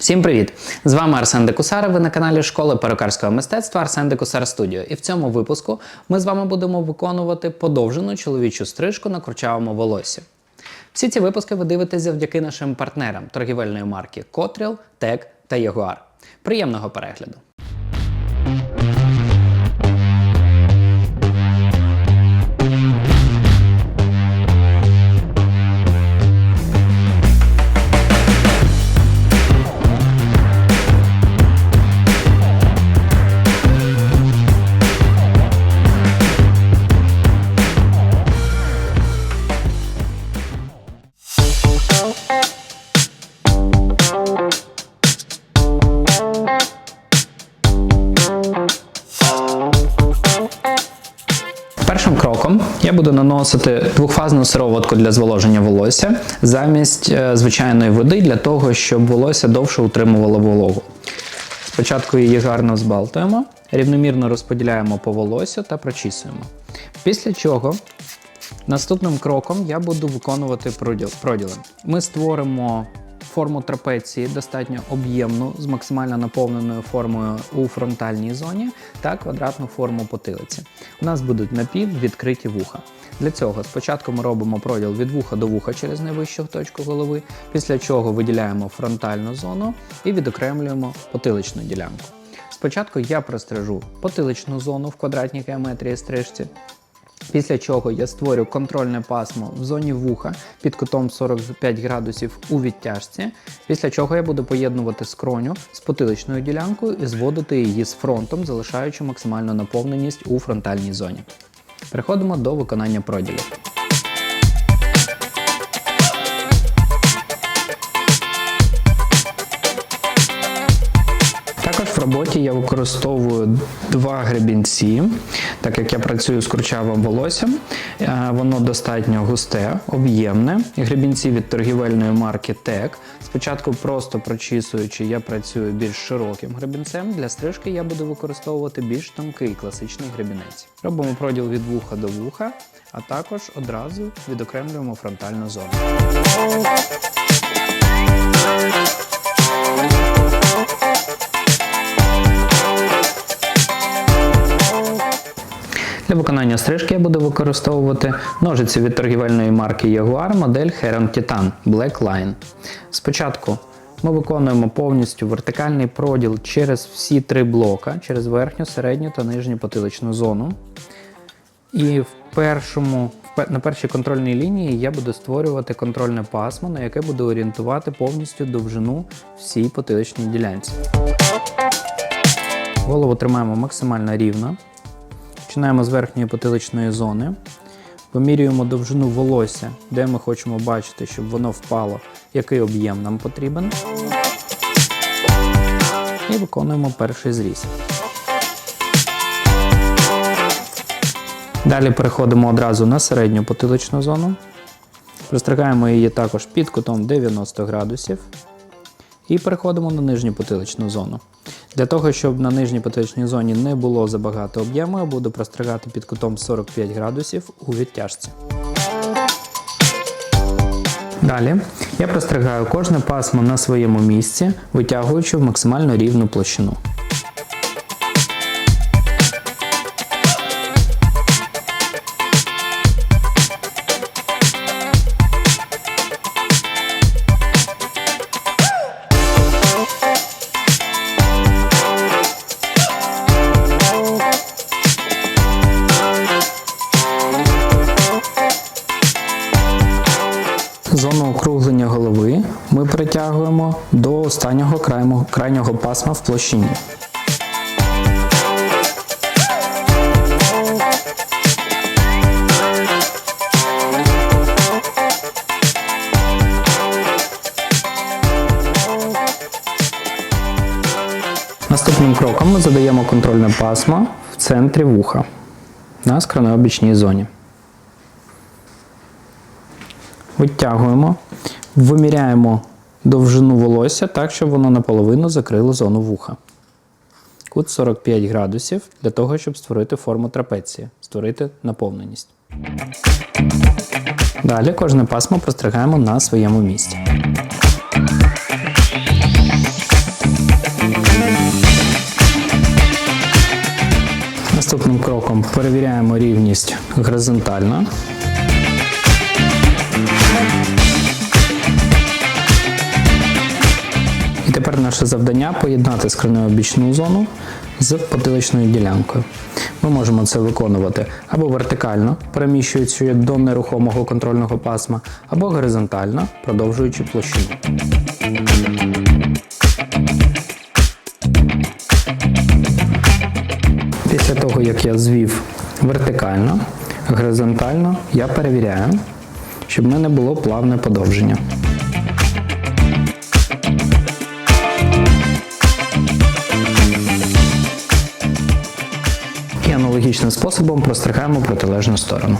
Всім привіт! З вами Арсен Декусар. Ви на каналі школи перукарського мистецтва Арсен Декусар Студіо. І в цьому випуску ми з вами будемо виконувати подовжену чоловічу стрижку на курчавому волосі. Всі ці випуски ви дивитесь завдяки нашим партнерам торгівельної марки Котріл, Тек та Ягуар. Приємного перегляду! Я буду наносити двохфазну сироватку для зволоження волосся замість е, звичайної води для того, щоб волосся довше утримувало вологу. Спочатку її гарно збалтуємо, рівномірно розподіляємо по волосю та прочісуємо. Після чого наступним кроком я буду виконувати проділ-. Ми створимо форму трапеції достатньо об'ємну з максимально наповненою формою у фронтальній зоні та квадратну форму потилиці. У нас будуть напіввідкриті вуха. Для цього спочатку ми робимо проділ від вуха до вуха через найвищу точку голови, після чого виділяємо фронтальну зону і відокремлюємо потиличну ділянку. Спочатку я прострижу потиличну зону в квадратній геометрії стрижці, Після чого я створю контрольне пасмо в зоні вуха під кутом 45 градусів у відтяжці, після чого я буду поєднувати скроню з потиличною ділянкою і зводити її з фронтом, залишаючи максимальну наповненість у фронтальній зоні. Переходимо до виконання проділів. Роботі я використовую два гребінці, так як я працюю з курчавим волоссям. е, Воно достатньо густе, об'ємне. Гребінці від торгівельної марки Тек. Спочатку просто прочісуючи, я працюю більш широким гребінцем. Для стрижки я буду використовувати більш тонкий класичний гребінець. Робимо проділ від вуха до вуха, а також одразу відокремлюємо фронтальну зону. Для виконання стрижки я буду використовувати ножиці від торгівельної марки Jaguar модель Heron Titan Black Line. Спочатку ми виконуємо повністю вертикальний проділ через всі три блока, через верхню, середню та нижню потиличну зону. І в першому, на першій контрольній лінії я буду створювати контрольне пасмо, на яке буду орієнтувати повністю довжину всій потиличній ділянці. Голову тримаємо максимально рівно. Починаємо з верхньої потиличної зони. Вимірюємо довжину волосся, де ми хочемо бачити, щоб воно впало, який об'єм нам потрібен. І виконуємо перший зріз. Далі переходимо одразу на середню потиличну зону. Пристригаємо її також під кутом 90 градусів. І переходимо на нижню потиличну зону. Для того, щоб на нижній поточній зоні не було забагато об'єму, я буду простригати під кутом 45 градусів у відтяжці. Далі я простригаю кожне пасмо на своєму місці, витягуючи в максимально рівну площину. Ми притягуємо до останнього крайнього, крайнього пасма в площині. Наступним кроком ми задаємо контрольне пасмо в центрі вуха на скронеобічній зоні. Витягуємо, виміряємо довжину волосся так, щоб воно наполовину закрило зону вуха. Кут 45 градусів для того, щоб створити форму трапеції, створити наповненість. Далі кожне пасмо простригаємо на своєму місці. Наступним кроком перевіряємо рівність горизонтально. І тепер наше завдання поєднати скронеобічну зону з потиличною ділянкою. Ми можемо це виконувати або вертикально, переміщуючи до нерухомого контрольного пасма, або горизонтально, продовжуючи площину. Після того, як я звів вертикально, горизонтально, я перевіряю, щоб в мене було плавне подовження. Аналогічним способом простригаємо протилежну сторону.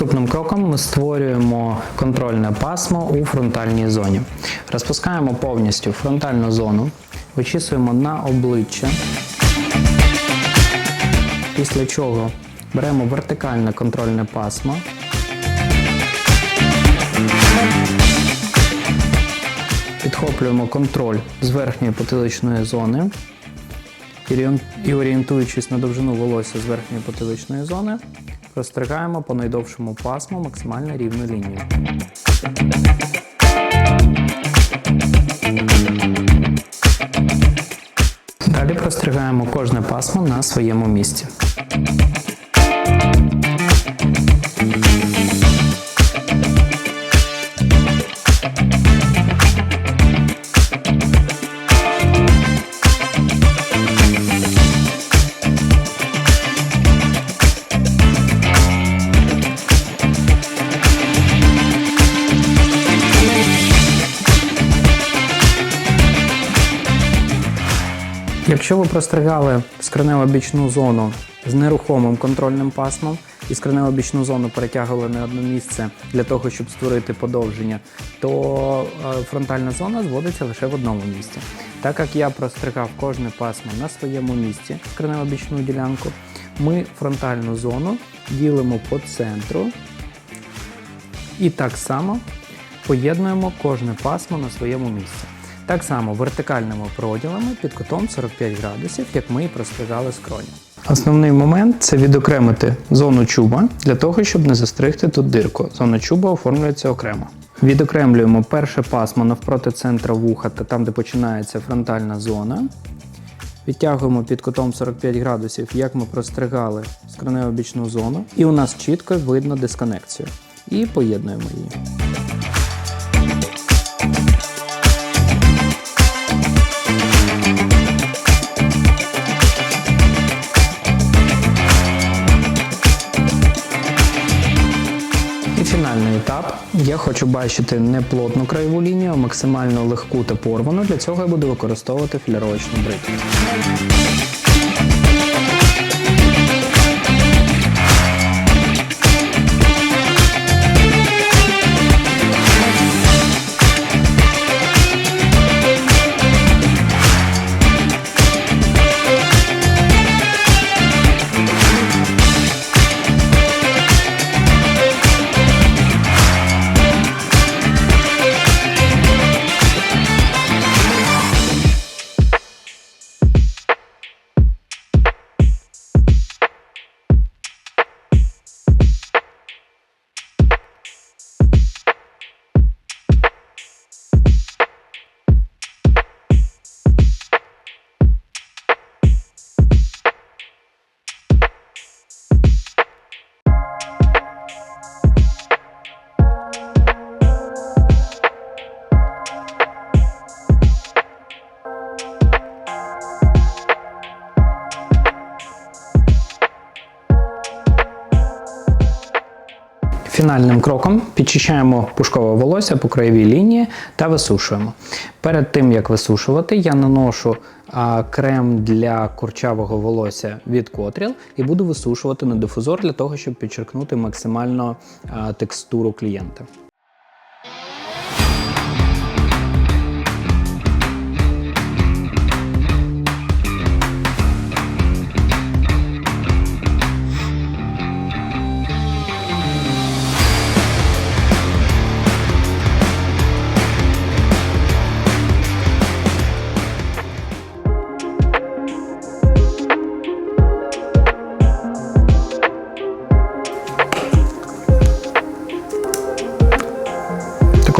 Наступним кроком ми створюємо контрольне пасмо у фронтальній зоні. Розпускаємо повністю фронтальну зону, вичісуємо на обличчя. Після чого беремо вертикальне контрольне пасмо. Підхоплюємо контроль з верхньої потиличної зони і орієнтуючись на довжину волосся з верхньої потиличної зони, простригаємо по найдовшому пасму максимально рівну лінію. Далі простригаємо кожне пасмо на своєму місці. Якщо ви простригали скронево-бічну зону з нерухомим контрольним пасмом і скронево-бічну зону перетягували на одне місце для того, щоб створити подовження, то е, фронтальна зона зводиться лише в одному місці. Так як я простригав кожне пасмо на своєму місці, скронево-бічну ділянку, ми фронтальну зону ділимо по центру і так само поєднуємо кожне пасмо на своєму місці. Так само вертикальними проділами під кутом 45 градусів, як ми і простригали скроні. Основний момент це відокремити зону чуба для того, щоб не застригти тут дирку. Зона чуба оформлюється окремо. Відокремлюємо перше пасмо навпроти центра вуха та там, де починається фронтальна зона. Відтягуємо під кутом 45 градусів, як ми простригали скронево-бічну зону, і у нас чітко видно дисконекцію. І поєднуємо її. Фінальний етап. Я хочу бачити не плотну краєву лінію, а максимально легку та порвану. Для цього я буду використовувати філіровочну бритву. Фінальним кроком підчищаємо пушкове волосся по краєвій лінії та висушуємо. Перед тим як висушувати, я наношу крем для курчавого волосся від Котріл і буду висушувати на дифузор для того, щоб підчеркнути максимально текстуру клієнта.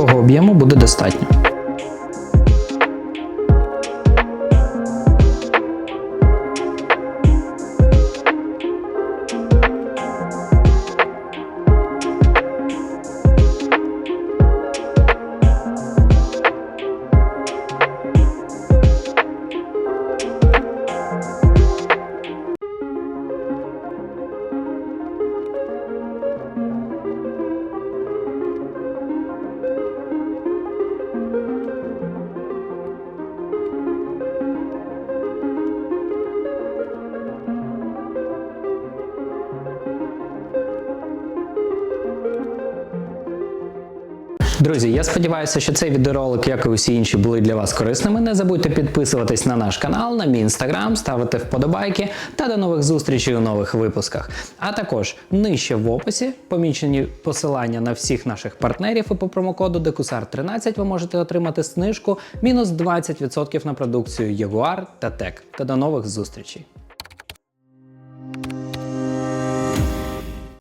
Такого об'єму буде достатньо. Друзі, я сподіваюся, що цей відеоролик, як і усі інші, були для вас корисними. Не забудьте підписуватись на наш канал, на мій інстаграм, ставити вподобайки та до нових зустрічей у нових випусках. А також нижче в описі помічені посилання на всіх наших партнерів і по промокоду DECUSAR13 ви можете отримати знижку мінус 20% на продукцію Jaguar та TEC. Та до нових зустрічей!